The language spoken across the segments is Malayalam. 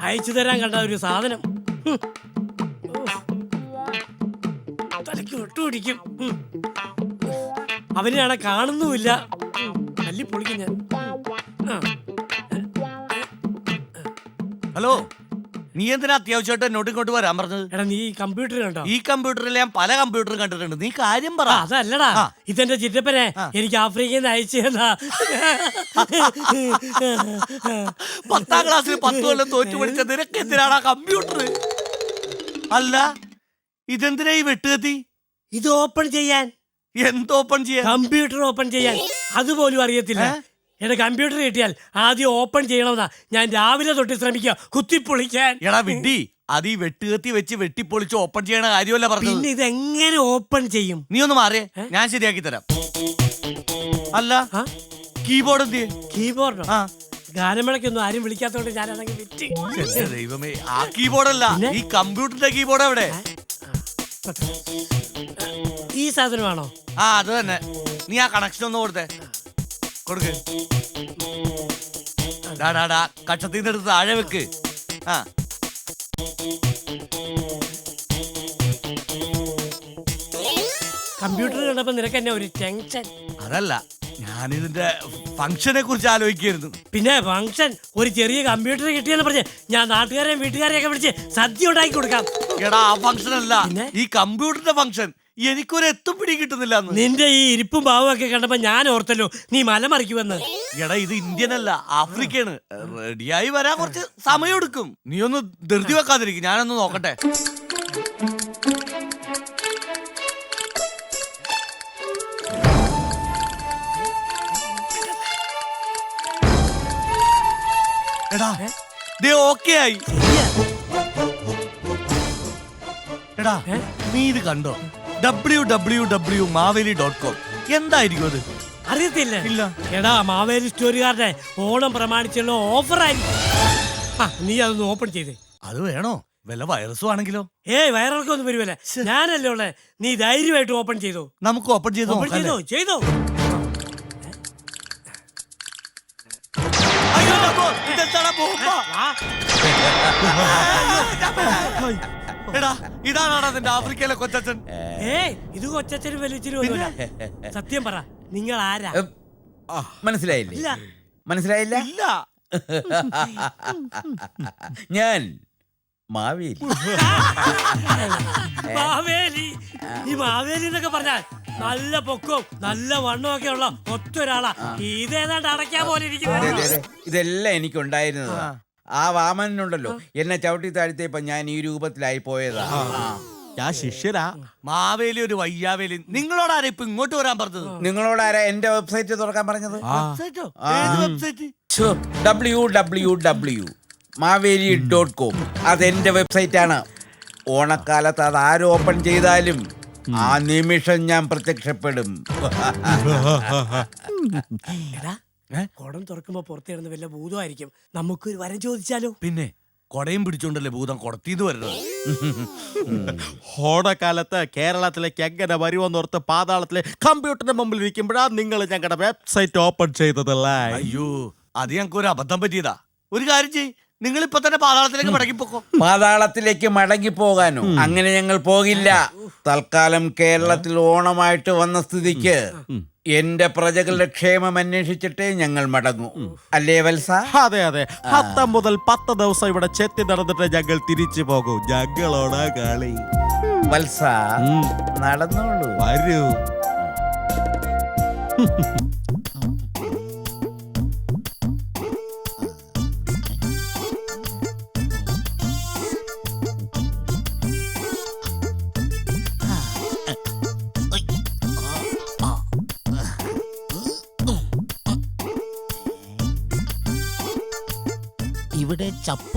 അയച്ചു തരാൻ കണ്ട ഒരു സാധനം. തലയ്ക്ക് ഒട്ടുപിടിക്കും. അവനെയാണെ കാണുന്നുമില്ല. അല്ലി പൊളിക്കും ഞാൻ. ഹലോ. നീ എന്തിനാ അത്യാവശ്യമായിട്ട് എന്നോട് ഇങ്ങോട്ട് വരാൻ പറഞ്ഞത്? എടാ നീ കമ്പ്യൂട്ടർ കണ്ടോ? ഈ കമ്പ്യൂട്ടറിൽ ഞാൻ പല കമ്പ്യൂട്ടറും കണ്ടിട്ടുണ്ട്. നീ കാര്യം പറ. അതല്ലടാ. ആ. ഇതെന്റെ ചിറ്റപ്പനെ. എനിക്ക് ആഫ്രിക്കയിൽ നിന്ന് അയച്ചു തന്നാ. പത്താം ക്ലാസ്സിൽ പത്ത് കൊല്ലം തോറ്റു പഠിച്ച നിനക്ക് എന്തിനാണ് കമ്പ്യൂട്ടർ? അല്ല ഇതെന്തിനാ ഈ വെട്ടുകത്തി? ഇത് ഓപ്പൺ ചെയ്യാൻ. എന്ത് ഓപ്പൺ ചെയ്യാൻ? കമ്പ്യൂട്ടർ ഓപ്പൺ ചെയ്യാൻ. അതുപോലും അറിയത്തില്ല. ഏ? എന്റെ കമ്പ്യൂട്ടർ കിട്ടിയാൽ ആദ്യം ഓപ്പൺ ചെയ്യണമെന്നാ. ഞാൻ രാവിലെ തൊട്ട് ശ്രമിക്കുക. കുത്തിപ്പൊളിക്കാൻ. എടാ വിണ്ടി അത് ഈ വെട്ടുകത്തി വെച്ച് വെട്ടിപ്പൊളിച്ച് ഓപ്പൺ ചെയ്യണ കാര്യമല്ല പറഞ്ഞത്. പിന്നെ ഇത് എങ്ങനെ ഓപ്പൺ ചെയ്യും? നീ ഒന്ന് മാറിയേ? ഞാൻ ശരിയാക്കി തരാം. അല്ല ആ? കീബോർഡ് എന്ത് കീബോർഡ്? ആ. ഗാനമേളയ്ക്കൊന്നും ആരും വിളിക്കാത്തോണ്ട് ഞാൻ അതങ്ങ് വിറ്റ് എന്റെ ദൈവമേ ആ കീബോർഡ് അല്ല പിന്നെ? ഈ കമ്പ്യൂട്ടറിന്റെ കീബോർഡ് എവിടെ? ഈ സാധനമാണോ? ആ അത് തന്നെ. നീ ആ കണക്ഷൻ ഒന്ന് കൊടുത്തേ. കൊടുക്ക്. ഡാ, ഡാ, ഡാ, എടുത്ത് താഴെ വെക്ക്. ആ. കമ്പ്യൂട്ടർ കണ്ടപ്പോ നിനക്ക് എന്നെ ഒരു ടെൻഷൻ. അതല്ല ഞാനിതിന്റെ ഫംഗ്ഷനെ കുറിച്ച് ആലോചിക്കായിരുന്നു. പിന്നെ ഫംഗ്ഷൻ ഒരു ചെറിയ കമ്പ്യൂട്ടർ കിട്ടിയെന്ന് പറഞ്ഞ് ഞാൻ നാട്ടുകാരെയും വീട്ടുകാരെയൊക്കെ വിളിച്ച് സദ്യ ഉണ്ടാക്കി കൊടുക്കാം. എടാ ആ ഫംഗ്ഷൻ അല്ല? ഈ കമ്പ്യൂട്ടറിന്റെ ഫംഗ്ഷൻ. എനിക്കൊരു എത്തും പിടി കിട്ടുന്നില്ല നിന്റെ ഈ ഇരിപ്പും ഭാവവും ഒക്കെ കണ്ടപ്പോ ഞാൻ ഓർത്തല്ലോ നീ മലമറിക്കുമെന്ന്. എടാ ഇത് ഇന്ത്യൻ അല്ല ആഫ്രിക്കയാണ്. റെഡിയായി വരാൻ കുറച്ച് സമയം എടുക്കും നീ ഒന്ന് ധൃതി വെക്കാതിരിക്കും ഞാനൊന്ന് നോക്കട്ടെ. എടാ ദേ ഓക്കെ ആയി. എടാ നീ ഇത് കണ്ടോ? W W W Maveli dot com എന്തായിരിക്കും അത് അറിയത്തില്ല ഇല്ല. എടാ മാവേലി സ്റ്റോറുകാരുടെ ഓണം പ്രമാണിച്ചുള്ള ഓഫർ ആയിരിക്കും ആ നീ അതൊന്ന് ഓപ്പൺ ചെയ്തേ അത് വേണോ വല്ല വൈറസും ആണെങ്കിലോ ഏയ് വയറിളക്കൊന്നും വരുമല്ല ഞാനല്ലേ ഉള്ളേ നീ ധൈര്യമായിട്ട് ഓപ്പൺ ചെയ്തു നമുക്ക് ഓപ്പൺ ചെയ്ത് ഓപ്പൺ നോക്കാം ചെയ്തോ ചെയ്തോ അയ്യോ, അപ്പോ ഇതെന്താടാ ബോംബാ? എടാ ഇതാണാടാ നിന്റെ ആഫ്രിക്കയിലെ കൊച്ചച്ഛൻ. ഏയ് ഇത് കൊച്ചച്ഛനും വലിയച്ഛനും ഒന്നുമില്ല സത്യം പറ നിങ്ങൾ ആരാ? ഉം, മനസ്സിലായില്ലേ? ഇല്ല. മനസ്സിലായില്ല? ഇല്ല. ഞാൻ മാവേലി. മാവേലി. ഈ മാവേലി എന്നൊക്കെ പറഞ്ഞാൽ നല്ല പൊക്കവും നല്ല വണ്ണവും ഒക്കെ ഉള്ള ഒറ്റ ഒരാളാ. ഇതേതാണ്ട് അടയ്ക്കാൻ പോലെ ദേ, ഇരിക്കുന്നത് ദേ, ഇതെല്ലാം എനിക്കുണ്ടായിരുന്നതാ. ആ വാമനുണ്ടല്ലോ എന്നെ ചവിട്ടി താഴ്ത്തിയപ്പോ ഞാൻ ഈ രൂപത്തിലായി പോയതാ. ആ. ഞാൻ ശിഷ്യരാ. മാവേലി ഒരു വയ്യാവേലി. നിങ്ങളോടാരാ ഇപ്പൊ ഇങ്ങോട്ട് വരാൻ പറഞ്ഞത്? നിങ്ങളോടാരാ എന്റെ വെബ്സൈറ്റ് തുറക്കാൻ പറഞ്ഞത്? വെബ്സൈറ്റോ? ഏത് website? W W W Maveli dot com അതെന്റെ വെബ്സൈറ്റ് ആണ് ഓണക്കാലത്ത് അത് ആര് ഓപ്പൺ ചെയ്താലും ആ നിമിഷം ഞാൻ പ്രത്യക്ഷപ്പെടും. എടാ കുടം തുറക്കുമ്പോ പുറത്തിടുന്ന വല്ല ഭൂതമായിരിക്കും. നമുക്കൊരു വരം ചോദിച്ചാലോ? പിന്നെ കൊടയും പിടിച്ചോണ്ടല്ലേ ഭൂതം കൊടത്തിന്ന് വരുന്നത്? ഓണക്കാലത്ത് കേരളത്തിലേക്ക് എങ്ങനെ വരുമെന്നോർത്ത് പാതാളത്തിലെ കമ്പ്യൂട്ടറിന്റെ മുമ്പിൽ ഇരിക്കുമ്പോഴാ നിങ്ങൾ ഞങ്ങളുടെ വെബ്സൈറ്റ് ഓപ്പൺ ചെയ്തതല്ലേ അയ്യോ അത് ഞങ്ങൾക്ക് ഒരു അബദ്ധം പറ്റിയതാ. ഒരു കാര്യം ചെയ് നിങ്ങൾ ഇപ്പൊ തന്നെ പാതാളത്തിലേക്ക് മടങ്ങിപ്പോക്കോ. പാതാളത്തിലേക്ക് മടങ്ങി പോകാനോ അങ്ങനെ ഞങ്ങൾ പോകില്ല. തൽക്കാലം കേരളത്തിൽ ഓണമായിട്ട് വന്ന സ്ഥിതിക്ക്. എന്റെ പ്രജകളുടെ ക്ഷേമം അന്വേഷിച്ചിട്ടേ ഞങ്ങൾ മടങ്ങൂ. അല്ലേ വത്സ? അതെ അതെ. പത്ത് മുതൽ പത്ത് ദിവസം ഇവിടെ ചെത്തി നടന്നിട്ട് ഞങ്ങൾ തിരിച്ചു പോകും. ഞങ്ങളോടാ കളി. വത്സ ഉം, നടന്നോളൂ. വരൂ.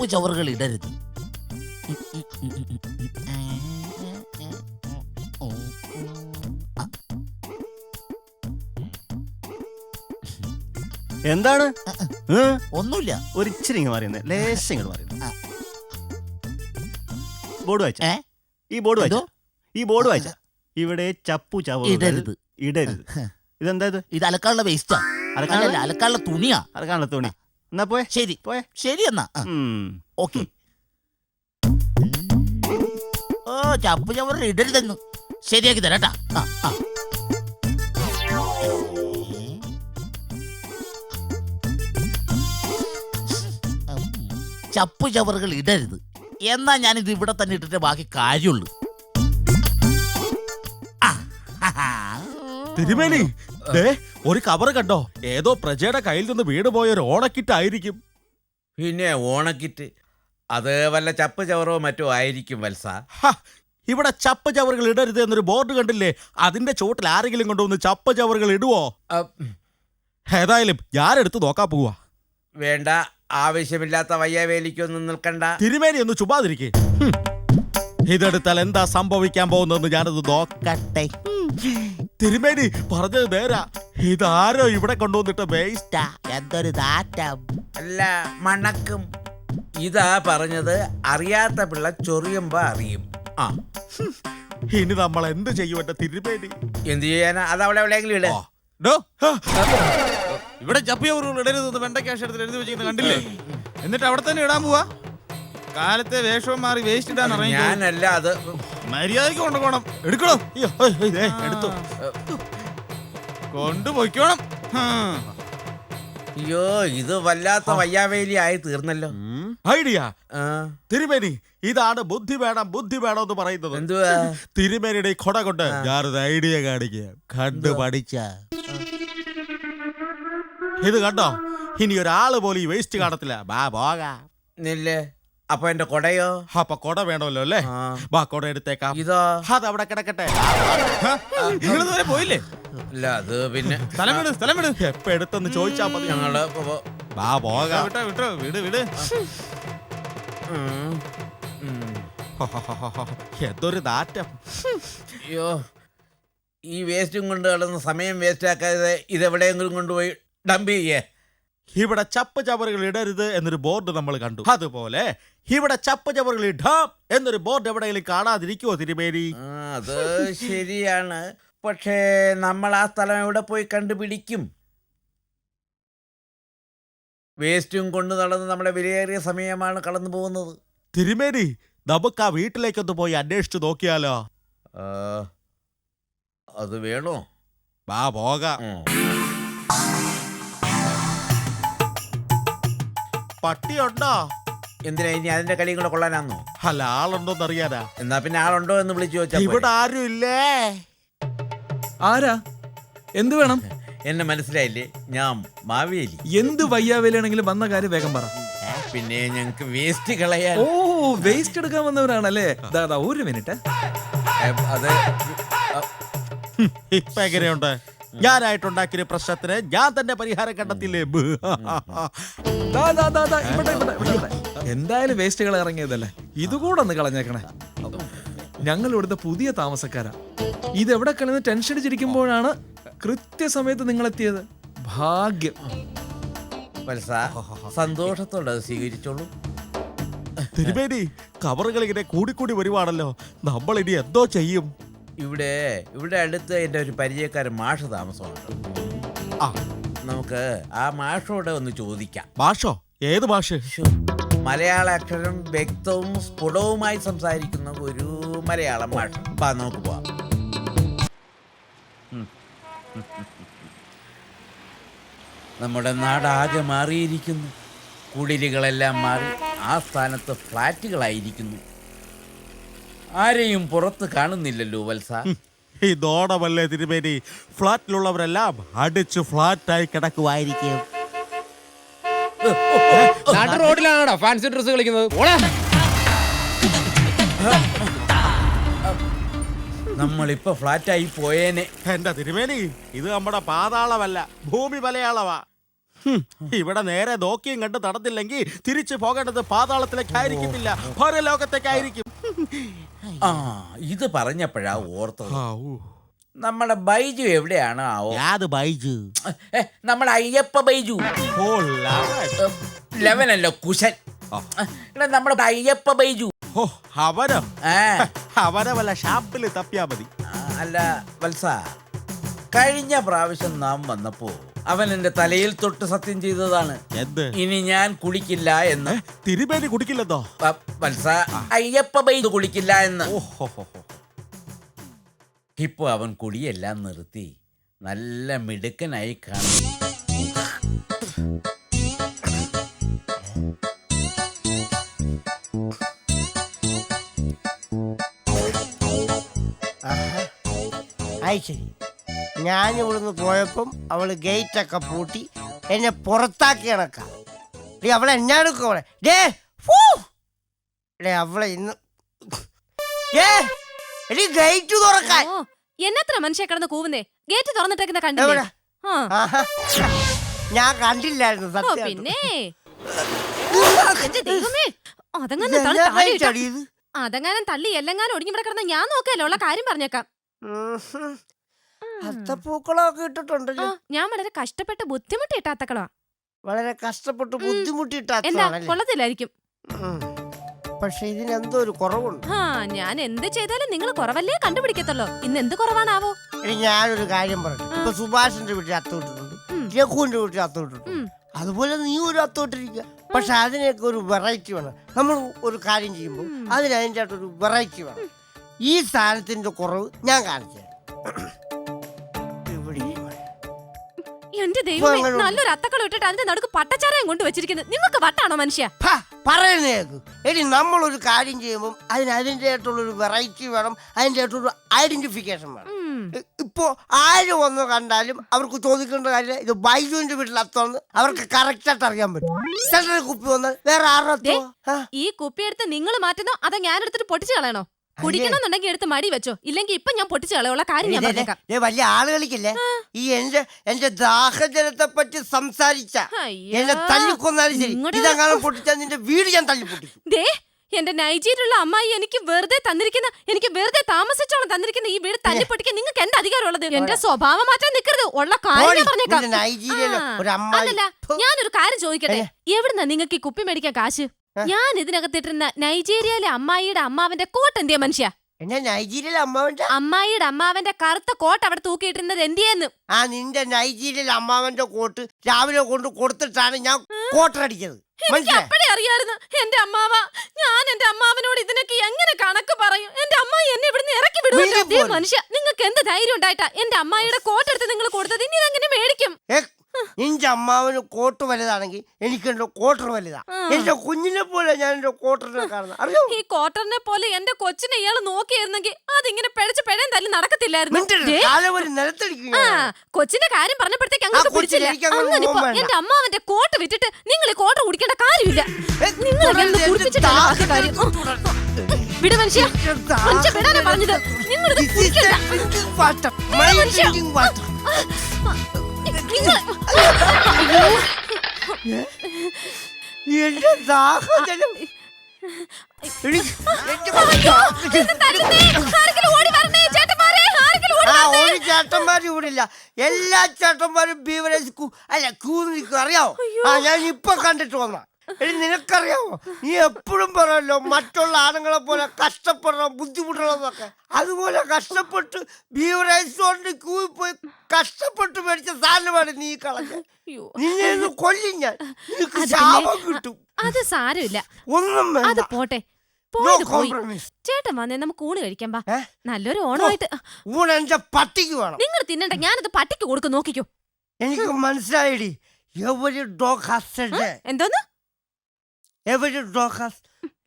ഇവിടെ ചവറുകൾ ഇടരുത്. എന്താണ്? ഒന്നുമില്ല. ഒരു ഇച്ചിരി ഇങ്ങ് പറയുന്നത് ലേശം ഇങ്ങോട്ട് പറയുന്നത് ബോർഡ് വായിച്ച? ഈ ബോർഡ് വായിച്ച? ഈ ബോർഡ് വായിച്ച? ഇവിടെ ചപ്പു ചവറുകൾ ഇടരുത്. ഇടരുത്. ഇതെന്താ ഇത്? ഇത് അലക്കാനുള്ള വേസ്റ്റാ അലക്കാനുള്ള- അലക്കാനുള്ള തുണിയാ. അലക്കാനുള്ള തുണി. എന്നാ പോയെ? ശരി. പോയെ? ശരി എന്നാ. ഓക്കെ. ഓ ചപ്പ് ചവറിൽ ഇടരുതെന്ന് ശരിയാക്കി തരാട്ടാ ആ, ആ. ചപ്പു ചവറുകൾ ഇടരുത്. എന്നാ ഞാനിത് ഇവിടെ തന്നെ ഇട്ടിട്ട് ബാക്കി കാര്യമുള്ളൂ. തിരുമേനി ദേ ഒരു കവർ കണ്ടോ? ഏതോ പ്രജയുടെ കയ്യിൽ നിന്ന് വീട് പോയ ഒരു ഓണക്കിറ്റ് ആയിരിക്കും പിന്നെ ഓണക്കിറ്റ് അത് വല്ല ചപ്പ് ചവറോ മറ്റോ ആയിരിക്കും വത്സ. ഹ, ഇവിടെ ചപ്പ് ചവറുകൾ ഇടരുത് എന്നൊരു ബോർഡ് കണ്ടില്ലേ? അതിന്റെ ചോട്ടിൽ ആരെങ്കിലും കൊണ്ടുവന്ന് ചപ്പ് ചവറുകൾ ഇടുവോ? അ, ഏതായാലും ഞാനെടുത്ത് നോക്കാൻ പോവാ. വേണ്ട ആവശ്യമില്ലാത്ത വയ്യാവേലിക്കൊന്നും നിൽക്കണ്ട. തിരുമേനി ഒന്ന് ചുമ്മാതിരിക്കെ. ഇതെടുത്താൽ എന്താ സംഭവിക്കാൻ പോകുന്നതെന്ന് ഞാനത് നോക്കട്ടെ. തിരുമേനി പറഞ്ഞത് നേരാ. ഇതാരോ ഇവിടെ കൊണ്ടുവന്നിട്ട് വേസ്റ്റാ എന്തൊരു നാറ്റം. അല്ല മണക്കും. ഇതാ പറഞ്ഞത് അറിയാത്ത പിള്ള ചൊറിയുമ്പോ അറിയും. ആ. ഇനി നമ്മൾ എന്ത് ചെയ്യുവട്ടെ തിരുമേനി? എന്ത് ചെയ്യാനാ? അത് അവിടെ എവിടെയെങ്കിലും ഇടോ. ഡോ, ഹ, ഇവിടെ ചപ്പിയവറുകൾ ഇടരുതെന്ന് എടുത്ത് എഴുതി വെച്ചിരുന്നു കണ്ടില്ലേ? എന്നിട്ട് അവിടെ തന്നെ ഇടാൻ പോവാ. കാലത്തെ വേഷവും മാറി വേസ്റ്റ് ഇടാൻ ഇറങ്ങി ഞാനല്ല അത്. മര്യാദയ്ക്ക് കൊണ്ടുപോകണം. എടുക്കണോ? എടുത്തു. കൊണ്ടുപോയിക്കോണം. അയ്യോ ഇത് വല്ലാത്ത വയ്യാവേലി ആയി തീർന്നല്ലോ. ഐഡിയ. തിരുമേനി ഇതാണ് ബുദ്ധി വേണം ബുദ്ധി വേണം എന്ന് പറയുന്നത്. എന്തുവാ? തിരുമേനിയുടെ ഈ കൊട കൊണ്ട് ഞാനൊരു ഐഡിയ കാണിക്കുക കണ്ടു പഠിച്ച. ഇത് കണ്ടോ? ഇനി ഒരാൾ പോലും ഈ വേസ്റ്റ് കാണത്തില്ല. ബാ പോകാ. നില്ലേ അപ്പൊ എന്റെ കൊടയോ? അപ്പൊ കൊട വേണമല്ലോ അല്ലേ? ബാ കൊട എടുത്തേക്കാം. ഇതോ. അത് അവിടെ കിടക്കട്ടെ. നിങ്ങളിതുവരെ പോയില്ലേ? അല്ല അത് പിന്നെ. സ്ഥലം വിട് സ്ഥലം വിട്. എപ്പ എടുത്തെന്ന് ചോദിച്ചാ മതി. ഞങ്ങൾ ബാ പോകാം. വിട്ടോ വിട്ടോ. വിട് വിട്. എന്തൊരു നാറ്റം. അയ്യോ ഈ വേസ്റ്റും കൊണ്ട് കിടന്ന് സമയം വേസ്റ്റ് ആക്കാതെ ഇതെവിടെയെങ്കിലും കൊണ്ടുപോയി ഡംപ് ചെയ്യേ. ഇവിടെ ചപ്പ് ചവറുകൾ ഇടരുത് എന്നൊരു ബോർഡ് നമ്മൾ കണ്ടു. അതുപോലെ ഇവിടെ ചപ്പ് ചവറുകൾ ഇടാം എന്നൊരു ബോർഡ് എവിടെയെങ്കിലും കാണാതിരിക്കുവോ തിരുമേനി? അത് ശരിയാണ്. പക്ഷേ നമ്മൾ ആ സ്ഥലം എവിടെ പോയി കണ്ടുപിടിക്കും? വേസ്റ്റും കൊണ്ട് നടന്ന് നമ്മുടെ വിലയേറിയ സമയമാണ് കടന്നു പോകുന്നത്. തിരുമേനി നമുക്ക് ആ വീട്ടിലേക്കൊന്ന് പോയി അന്വേഷിച്ചു നോക്കിയാലോ? അത് വേണോ? വാ പോകാം. പട്ടിയുണ്ടോ? എന്തിനാ ഇനി അതിന്റെ കളിയും കൂടെ കൊള്ളാനാന്നോ? അല്ല ആളുണ്ടോന്ന് അറിയാനാ എന്നാ പിന്നെ ആളുണ്ടോ എന്ന് വിളിച്ചു ചോദിച്ചാ ഇവിടെ ആരും ഇല്ലേ? ആരാ? എന്ത് വേണം? എന്നെ മനസ്സിലായില്ലേ? ഞാൻ മാവേലി. എന്ത് വയ്യാവേലാണെങ്കിലും വന്ന കാര്യം വേഗം പറ. പിന്നെ ഞങ്ങക്ക് വേസ്റ്റ് കളയാൻ. ഓ വേസ്റ്റ് എടുക്കാൻ വന്നവരാണല്ലേ? ദാ ദാ ഒരു മിനിറ്റ്. അതെ അത്. ഇപ്പൊ എങ്ങനെയുണ്ട്? ഞാനായിട്ടുണ്ടാക്കിയ പ്രശ്നത്തിന് ഞാൻ തന്നെ പരിഹാരം കണ്ടെത്തില്ലേ. എന്തായാലും വേസ്റ്റുകൾ ഇറങ്ങിയതല്ലേ? ഇതുകൂടെ ഒന്ന് കളഞ്ഞേക്കണേ. ഞങ്ങൾ ഇവിടുത്തെ പുതിയ താമസക്കാരാ. ഇതെവിടെ കളഞ്ഞ് ടെൻഷൻ അടിച്ചിരിക്കുമ്പോഴാണ് കൃത്യസമയത്ത് നിങ്ങൾ എത്തിയത് ഭാഗ്യം സന്തോഷത്തോടെ അത് സ്വീകരിച്ചോളൂ. തിരുമേനി കവറുകൾ ഇങ്ങനെ കൂടിക്കൂടി വരുവാണല്ലോ. നമ്മൾ ഇനി എന്തോ ചെയ്യും? ഇവിടെ ഇവിടെ അടുത്ത് എന്റെ ഒരു പരിചയക്കാരൻ മാഷ് താമസമാണ് ആ. നമുക്ക് ആ മാഷോട് ഒന്ന് ചോദിക്കാം. ഭാഷോ ഏത് ഭാഷ ശ്ശോ, മലയാള അക്ഷരം വ്യക്തവും സ്ഫുടവുമായി സംസാരിക്കുന്ന ഒരു മലയാളം ഭാഷ വാ നമുക്ക് പോവാം. ഉം. നമ്മുടെ നാടാകെ മാറിയിരിക്കുന്നു. കുടിലുകളെല്ലാം മാറി. ആ സ്ഥാനത്ത് ഫ്ലാറ്റുകളായിരിക്കുന്നു. ആരെയും പുറത്ത് കാണുന്നില്ലല്ലോ വത്സ. ഇതോടമല്ലേ തിരുമേനി? ഫ്ളാറ്റിലുള്ളവരെല്ലാം അടിച്ചു ഫ്ലാറ്റായി കിടക്കുമായിരിക്കും നാട്ടു റോഡിലാണോ ഫാൻസി ഡ്രസ് കളിക്കുന്നത്. ഓടാ നമ്മളിപ്പോ ഫ്ലാറ്റായി പോയേനെ. എന്റെ തിരുമേനി ഇത് നമ്മുടെ പാതാളമല്ല ഭൂമി മലയാളമാ ഹും, ഇവിടെ നേരെ നോക്കിയും കണ്ട് നടന്നില്ലെങ്കിൽ തിരിച്ചു പോകേണ്ടത് പാതാളത്തിലേക്കായിരിക്കത്തില്ല. പരലോകത്തേക്കായിരിക്കും ആ ഇത് പറഞ്ഞപ്പോഴാ ഓർത്തത്. നമ്മുടെ ബൈജു എവിടെയാണ്? ആവോ യാത് ബൈജു. ഏ, നമ്മുടെ അയ്യപ്പ ബൈജു. ഓ, ലാഡ്. ലെവനല്ലോ കുശൻ. എടാ, നമ്മുടെ അയ്യപ്പ ബൈജു. ഓ, അവനോ? അവനെ വല്ല ഷാപ്പിൽ തപ്പിയാ മതി. ആ, അല്ല വത്സ കഴിഞ്ഞ പ്രാവശ്യം നാം വന്നപ്പോ അവൻ എന്റെ തലയിൽ തൊട്ട് സത്യം ചെയ്തതാണ്. എന്ത്? ഇനി ഞാൻ കുളിക്കില്ല എന്ന്. തിരുമേനി കുടിക്കില്ലെന്നോ? പ- വത്സ അയ്യപ്പ ബൈദ് കുടിക്കില്ല കുളിക്കില്ല എന്ന് ഓഹോ ഇപ്പൊ അവൻ കുടിയെല്ലാം നിർത്തി. നല്ല മിടുക്കനായി കാണും. അത് ശരി ഞാൻ ഇവിടുന്ന് പോയപ്പം അവൾ ഗേറ്റൊക്കെ പൂട്ടി എന്നെ പുറത്താക്കി കണക്കാ ഡേ അവളെ എന്നാടുക്കും അവളെ? ഡേ! ഡേ അവളെ ഇന്ന് ഡേ എടി ഗേറ്റ് തുറക്കാൻ. എന്നത്ര മനുഷ്യ കിടന്ന് കൂവുന്നേ? ഗേറ്റ് തുറന്നിട്ടേക്കുന്ന? കണ്ടില്ലേ? ഞാൻ കണ്ടില്ലായിരുന്നു സത്യം പിന്നെ? ദൈവമേ. അതങ്ങനെ? അതെങ്ങാനും തള്ളി എല്ലെങ്ങാനും ഒടിഞ്ഞിവിടെ കിടന്ന ഞാൻ നോക്കാലോ ഉള്ള കാര്യം പറഞ്ഞേക്കാം. അത്തപ്പൂക്കളമൊക്കെ ഇട്ടിട്ടുണ്ടല്ലോ ഞാൻ. വളരെ കഷ്ടപ്പെട്ട് ബുദ്ധിമുട്ടി ഇട്ടാത്തക്കളാ വളരെ കഷ്ടപ്പെട്ട് ബുദ്ധിമുട്ടിയിട്ട് എന്താ കൊള്ളത്തില്ലായിരിക്കും. പക്ഷെ ഇതിനെന്തോ ഒരു കുറവുണ്ട്. ആ ഞാൻ എന്ത് ചെയ്താലും നിങ്ങൾ കുറവല്ലേ കണ്ടുപിടിക്കത്തുള്ളൂ. ഇന്ന് എന്ത് കുറവാണാവോ? എടി ഞാനൊരു കാര്യം പറഞ്ഞു. ഇപ്പൊ സുഭാഷിന്റെ വീട്ടിൽ അത്തോട്ടിട്ടുണ്ട് ഉം. രഘുവിന്റെ വീട്ടിൽ ഉം. അതുപോലെ നീ ഒരു അത്തോട്ടിരിക്കുക പക്ഷെ അതിനൊക്കെ ഒരു വെറൈറ്റി വേണം. നമ്മൾ ഒരു കാര്യം ചെയ്യുമ്പോൾ. അതിന് അതിന്റെ ഒരു വെറൈറ്റി വേണം ഈ സാധനത്തിന്റെ കുറവ് ഞാൻ കാണിച്ചു തരാം. എന്റെ ദൈവം അങ്ങനെ നല്ലൊരു അത്തക്കളം ഇട്ടിട്ട് അതിന്റെ നടുക്ക് പട്ടച്ചാരയും കൊണ്ട് വെച്ചിരിക്കുന്നത് നിങ്ങൾക്ക് വട്ടാണോ മനുഷ്യ? ഫ, പറയുന്നേക്ക് എടി നമ്മളൊരു കാര്യം ചെയ്യുമ്പോൾ അതിന് അതിന്റെതായിട്ടുള്ളൊരു വെറൈറ്റി വേണം അതിന്റെതായിട്ടുള്ള ഐഡന്റിഫിക്കേഷൻ വേണം. ഉം. ഇപ്പോ ആര് വന്ന് കണ്ടാലും അവർക്ക് ചോദിക്കേണ്ട കാര്യം ഇത് ബൈജുവിന്റെ വീട്ടിൽ അത്തോന്ന് അവർക്ക് കറക്റ്റ് ആയിട്ട് അറിയാൻ പറ്റും. സെൻട്രൽ കുപ്പി വന്നാൽ വേറെ ആരുടെ ആ, ഈ കുപ്പി എടുത്ത് നിങ്ങൾ മാറ്റുന്നോ? അതോ ഞാൻ എടുത്തിട്ട് പൊട്ടിച്ചു കളയണോ? കുടിക്കണമെന്നുണ്ടെങ്കിൽ എടുത്ത് മടി വെച്ചോ. ഇല്ലെങ്കിൽ ഇപ്പൊ ഞാൻ പൊട്ടിച്ചു കളയുള്ള. കാര്യം ഞാൻ പറഞ്ഞേക്കാം. വലിയ ആളുകളിക്കില്ലേ? ഈ എന്റെ എന്റെ ദാഹജലത്തെ പറ്റി സംസാരിച്ച. എന്നെ തല്ലിക്കൊന്നാലും ശരി. ഇതെങ്ങാനും പൊട്ടിച്ചാൽ നിന്റെ വീട് ഞാൻ തല്ലി പൊട്ടിക്കും ദേ എന്റെ നൈജീരിയുള്ള അമ്മായി എനിക്ക് വെറുതെ തന്നിരിക്കുന്ന എനിക്ക് വെറുതെ താമസിച്ചോളം തന്നിരിക്കുന്ന ഈ വീട് തല്ലി പൊട്ടിക്കാൻ നിങ്ങൾക്ക് എന്റെ അധികാരമുള്ളത്? എന്റെ സ്വഭാവം മാറ്റാൻ നിൽക്കരുത് ഉള്ള കാര്യം പറഞ്ഞേക്കാം. ഞാനൊരു കാര്യം ചോദിക്കട്ടെ. എവിടുന്നാ നിങ്ങൾക്ക് ഈ കുപ്പി മേടിക്കാൻ കാശ്. ഞാൻ ഇതിനകത്തിട്ടിരുന്ന നൈജീരിയയിലെ അമ്മായിയുടെ അമ്മാവന്റെ കോട്ട് എന്തിയ മനുഷ്യ? എന്നാ നൈജീരിയയിലെ അമ്മാവന്റെ? അമ്മായിയുടെ അമ്മാവന്റെ കറുത്ത കോട്ട് അവിടെ തൂക്കിയിട്ടിരുന്നത് എന്തിയെന്ന്? ആ നിന്റെ നൈജീരിയയിലെ അമ്മാവന്റെ കോട്ട് രാവിലെ കൊണ്ട് കൊടുത്തിട്ടാണ് ഞാൻ കോട്ടറടിച്ചത് എനിക്ക് അപ്പഴേ അറിയായിരുന്നു എന്റെ അമ്മാവ ഞാൻ എന്റെ അമ്മാവനോട് ഇതിനൊക്കെ എങ്ങനെ കണക്ക് പറയും? എന്റെ അമ്മായി എന്നെ ഇവിടുന്ന് ഇറക്കി വിടുമല്ലോ. മനുഷ്യ നിങ്ങൾക്ക് എന്ത് ധൈര്യം ഉണ്ടായിട്ടാ? എന്റെ അമ്മായിയുടെ കോട്ടെടുത്ത് നിങ്ങൾ കൊടുത്തത്? ഇനി ഇതെങ്ങനെ മേടിക്കും? നിന്റെ അമ്മാവന് കോട്ട് വലുതാണെങ്കിൽ എനിക്ക് എന്റെ കോട്ടർ വലുതാ എന്റെ കുഞ്ഞിനെ പോലെ ഞാൻ എന്റെ കോട്ടറിനെ കാണുന്നത്. അറിയോ? ഈ കോട്ടറിനെ പോലെ എന്റെ കൊച്ചിനെ ഇയാൾ നോക്കിയായിരുന്നെങ്കിൽ അതിങ്ങനെ പിഴച്ച് പിഴയും തല്ലി നടക്കത്തില്ലായിരുന്നു. കൊച്ചിന്റെ കാര്യം പറഞ്ഞപ്പോഴത്തേക്ക് പിടിച്ചില്ല. അങ്ങനെ ഇപ്പൊ എന്റെ അമ്മാവന്റെ കോട്ട് വിറ്റിട്ട് നിങ്ങൾ ഈ കോട്ടർ കുടിക്കേണ്ട കാര്യമില്ല. നിങ്ങൾ വിട് മനുഷ്യ. മനുഷ്യ വിടാനാ പറഞ്ഞത്. നിങ്ങളിത് കുടിക്കണ്ട. എന്റെ ദാഹജലം. ഒരു ചേട്ടന്മാരും എല്ലാ ചേട്ടന്മാരും ബീവറേജ് അല്ല അറിയാവോ? ആ ഞാൻ ഇപ്പൊ കണ്ടിട്ട് വന്ന എടി നിനക്കറിയാമോ നീ എപ്പോഴും പറയല്ലോ മറ്റുള്ള ആണുങ്ങളെ പോലെ കഷ്ടപ്പെടണം ബുദ്ധിമുട്ടുള്ളതൊക്കെ. അതുപോലെ കഷ്ടപ്പെട്ട് ബീവറേജ് കൊണ്ട് ക്യൂ പോയി കഷ്ടപ്പെട്ട് മേടിച്ച സാധനമാണ് നീ കളഞ്ഞ. നിന്നെ ഒന്ന് കൊല്ലും ഞാൻ. നിനക്ക് അത് ശാപം കിട്ടും. അത് സാരമില്ല. ഒന്നും അത് വേണ്ട പോട്ടെ പോയത് പോയി. കോംപ്രമൈസ് ചേട്ടൻ വന്നേ നമുക്ക് ഊണ് കഴിക്കാൻ പാ ഏ? നല്ലൊരു ഓണമായിട്ട്. ഊണ് എന്റെ പട്ടിക്ക് വേണം. നിങ്ങൾ തിന്നണ്ട ഞാനത് പട്ടിക്ക് കൊടുക്കും നോക്കിക്കോ. എനിക്ക് മനസ്സിലായിടി. എവരി ഡോഗ് ഹാസ് എന്തോന്ന്? എവരി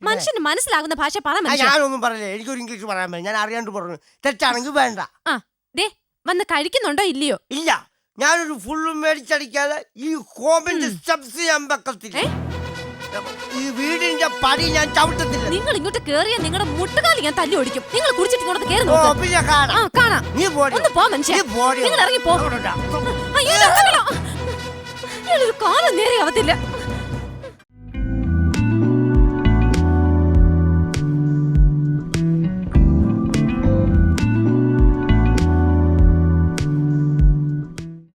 മനുഷ്യന് മനസ്സിലാകുന്ന ഭാഷ പറ മനുഷ്യ. ഞാനൊന്നും പറഞ്ഞില്ല എനിക്കൊരു ഇംഗ്ലീഷ് പറയാൻ പറ്റും ഞാൻ അറിയാണ്ട് പറഞ്ഞു. തെറ്റാണെങ്കിൽ വേണ്ട. ആ ദേ വന്ന് കഴിക്കുന്നുണ്ടോ ഇല്ലയോ? ഇല്ല. ഞാനൊരു ഫുള്ള് മേടിച്ചടിക്കാതെ ഈ ഹോമിന്റെ സ്റ്റെപ്സ് ഞാൻ വെക്കത്തില്ല. ഈ വീടിന്റെ പടി ഞാൻ ചവിട്ടത്തില്ല. നിങ്ങൾ ഇങ്ങോട്ട് കേറിയ നിങ്ങളുടെ മുട്ടുകാലി ഞാൻ തല്ലി ഓടിക്കും. നിങ്ങൾ കുടിച്ചിട്ട് ഇങ്ങോട്ട് കേറി ഓ നോക്ക് പിന്നെ ആ കാണാം. കാണാം നീ പോടി ഒന്ന് പോ മനുഷ്യ. നീ പോടി നിങ്ങൾ ഇറങ്ങി പോ. അവിടെ ഇടാം. അയ്യോ ഇത് ഇറങ്ങണം. ഇയാളൊരു കാലം നേരെ ആവത്തില്ല